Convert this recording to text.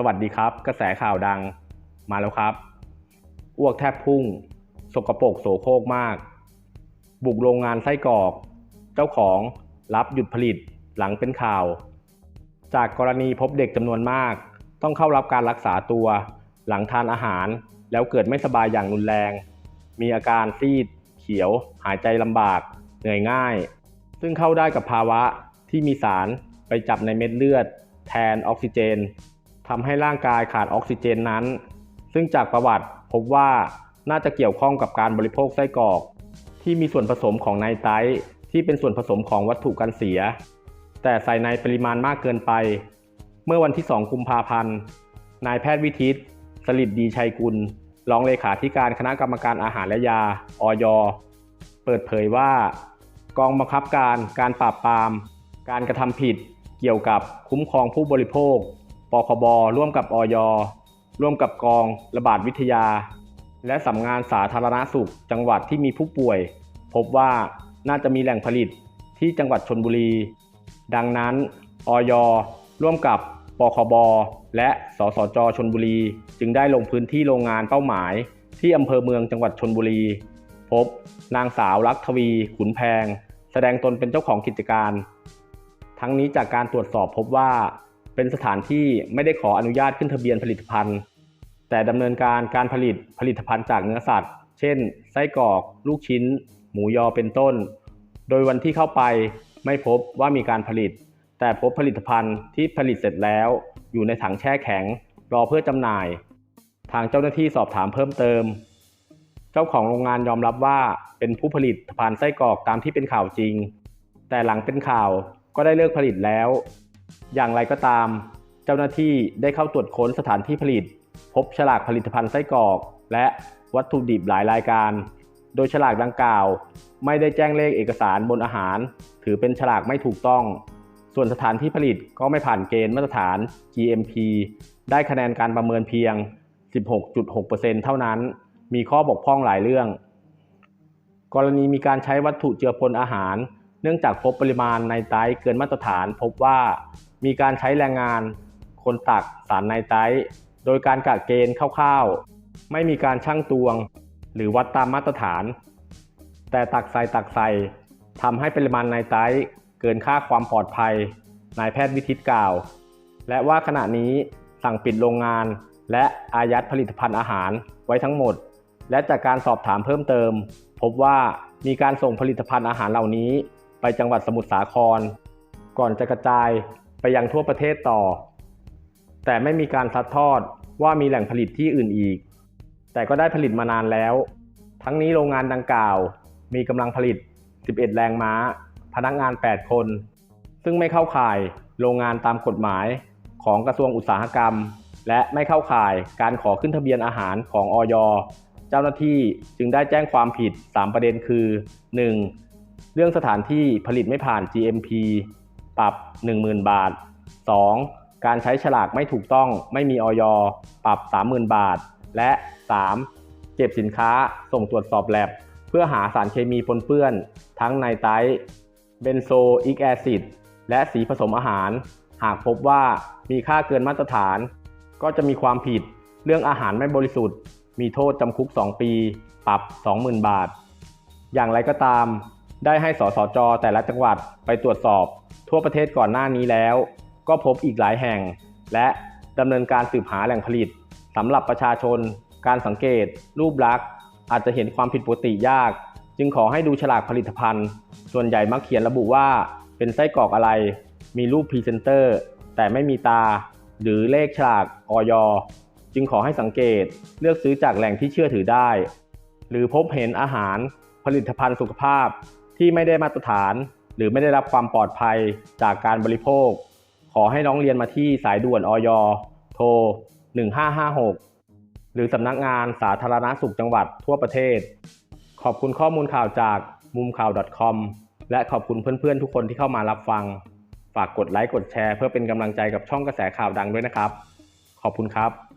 สวัสดีครับ กระแสข่าวดังมาแล้วครับ อ้วกแทบพุ่ง สกปรกโสโครกมาก บุกโรงงานไส้กรอก เจ้าของรับหยุดผลิตหลังเป็นข่าว จากกรณีพบเด็กจำนวนมาก ต้องเข้ารับการรักษาตัว หลังทานอาหาร แล้วเกิดไม่สบายอย่างรุนแรง มีอาการซีด เขียว หายใจลำบาก เหนื่อยง่าย ซึ่งเข้าได้กับภาวะที่มีสารไปจับในเม็ดเลือด แทนออกซิเจน ทำให้ร่างกายขาดออกซิเจนนั้น ซึ่งจากประวัติพบว่าน่าจะเกี่ยวข้องกับการบริโภคไส้กรอก ที่มีส่วนผสมของไนไตรท์ที่เป็นส่วนผสมของวัตถุกันเสีย แต่ใส่ในปริมาณมากเกินไป เมื่อวันที่ 2 กุมภาพันธ์ นายแพทย์วิทิตสลิดดีชัยกุล รองเลขาธิการคณะกรรมการอาหารและยา อย เปิดเผยว่า กองบังคับการการปราบปราม การกระทำผิด เกี่ยวกับคุ้มครองผู้บริโภค ปคบ ร่วมกับอย ร่วมกับกองระบาดวิทยา และสำงานสาธารณสุข จังหวัดที่มีผู้ป่วย พบว่าน่าจะมีแหล่งผลิตที่จังหวัดชนบุรี ดังนั้นอย ร่วมกับปคบ และสสจชนบุรี จึงได้ลงพื้นที่โรงงานเป้าหมาย ที่อำเภอเมืองจังหวัดชนบุรี พบ นางสาวลักษวี ขุนแพง แสดงตนเป็นเจ้าของกิจการ ทั้งนี้จากการตรวจสอบพบว่า เป็นสถานที่ไม่ได้ขออนุญาตขึ้นทะเบียนผลิตภัณฑ์ แต่ดำเนินการการผลิตผลิตภัณฑ์จากเนื้อสัตว์ เช่น ไส้กรอก ลูกชิ้น หมูยอเป็นต้น โดยวันที่เข้าไปไม่พบว่ามีการผลิต แต่พบผลิตภัณฑ์ที่ผลิตเสร็จแล้ว อยู่ในถังแช่แข็ง รอเพื่อจำหน่าย ทางเจ้าหน้าที่สอบถามเพิ่มเติม เจ้าของโรงงานยอมรับว่าเป็นผู้ผลิตภัณฑ์ไส้กรอกตามที่เป็นข่าวจริง แต่หลังเป็นข่าวก็ได้เลิกผลิตแล้ว อย่างไรก็ตาม เจ้าหน้าที่ได้เข้าตรวจค้นสถานที่ผลิต พบฉลากผลิตภัณฑ์ไส้กรอก และวัตถุดิบหลายรายการ โดยฉลากดังกล่าว ไม่ได้แจ้งเลขเอกสารบนอาหาร ถือเป็นฉลากไม่ถูกต้อง ส่วนสถานที่ผลิตก็ไม่ผ่านเกณฑ์มาตรฐาน GMP ได้คะแนนการประเมินเพียง 16.6%เท่านั้น มีข้อบกพร่องหลายเรื่อง กรณีมีการใช้วัตถุเจือปนอาหาร เนื่องจากพบปริมาณไนไตร์เกินมาตรฐาน พบว่ามีการใช้แรงงานคนตักสารไนไตร์โดยการกะเกณฑ์คร่าวๆ ไม่มีการชั่งตวง หรือวัดตามมาตรฐาน แต่ตักใส่ตักใส่ทำให้ปริมาณไนไตร์เกินค่าความปลอดภัยนายแพทย์วิทิตกล่าว และว่าขณะนี้สั่งปิดโรงงาน และอายัดผลิตภัณฑ์อาหารไว้ทั้งหมด และจากการสอบถามเพิ่มเติม พบว่ามีการส่งผลิตภัณฑ์อาหารเหล่านี้ ไปจังหวัดสมุทรสาคร ก่อนจะกระจายไปยังทั่วประเทศต่อ แต่ไม่มีการซัดทอดว่ามีแหล่งผลิตที่อื่นอีก แต่ก็ได้ผลิตมานานแล้ว ทั้งนี้โรงงานดังกล่าว มีกำลังผลิต 11 แรงม้า พนักงาน 8 คน ซึ่งไม่เข้าข่ายโรงงานตามกฎหมายของกระทรวงอุตสาหกรรม และไม่เข้าข่ายการขอขึ้นทะเบียนอาหารของอย เจ้าหน้าที่จึงได้แจ้งความผิด 3 ประเด็นคือ 1. เรื่องสถานที่ผลิตไม่ผ่าน GMP ปรับ 10,000 บาท 2. การใช้ฉลากไม่ถูกต้องไม่มีออยปรับ 30,000 บาท และ 3. เก็บสินค้าส่งตรวจสอบแลบ เพื่อหาสารเคมีปนเปื้อน ทั้งไนไตรท์เบนโซอิกแอซิดและสีผสมอาหาร หากพบว่ามีค่าเกินมาตรฐาน ก็จะมีความผิดเรื่องอาหารไม่บริสุทธิ์ มีโทษจำคุก 2 ปี ปรับ 20,000 บาท อย่างไรก็ตาม ได้ให้สสจ แต่ละจังหวัดไปตรวจสอบ ทั่วประเทศก่อนหน้านี้แล้ว ก็พบอีกหลายแห่ง และดำเนินการสืบหาแหล่งผลิตสำหรับประชาชน การสังเกต รูปลักษณ์ อาจจะเห็นความผิดปกติยาก จึงขอให้ดูฉลากผลิตภัณฑ์ ส่วนใหญ่มักเขียนระบุว่า เป็นไส้กรอกอะไร มีรูปพรีเซนเตอร์ แต่ไม่มีตา หรือเลขฉลากออยจึงขอให้สังเกตเลือกซื้อจากแหล่งที่เชื่อถือได้ หรือพบเห็นอาหารผลิตภัณฑ์สุขภาพ ที่ไม่ได้มาตรฐาน หรือไม่ได้รับความปลอดภัยจากการบริโภค ขอให้น้องเรียนมาที่สายด่วนอยโทร 1556 หรือสำนักงานสาธารณสุขจังหวัดทั่วประเทศ ขอบคุณข้อมูลข่าวจากมุมข่าว .com และขอบคุณเพื่อนๆ ทุกคนที่เข้ามารับฟัง ฝากกดไลค์กดแชร์เพื่อเป็นกำลังใจกับช่องกระแสข่าวดังด้วยนะครับ ขอบคุณครับ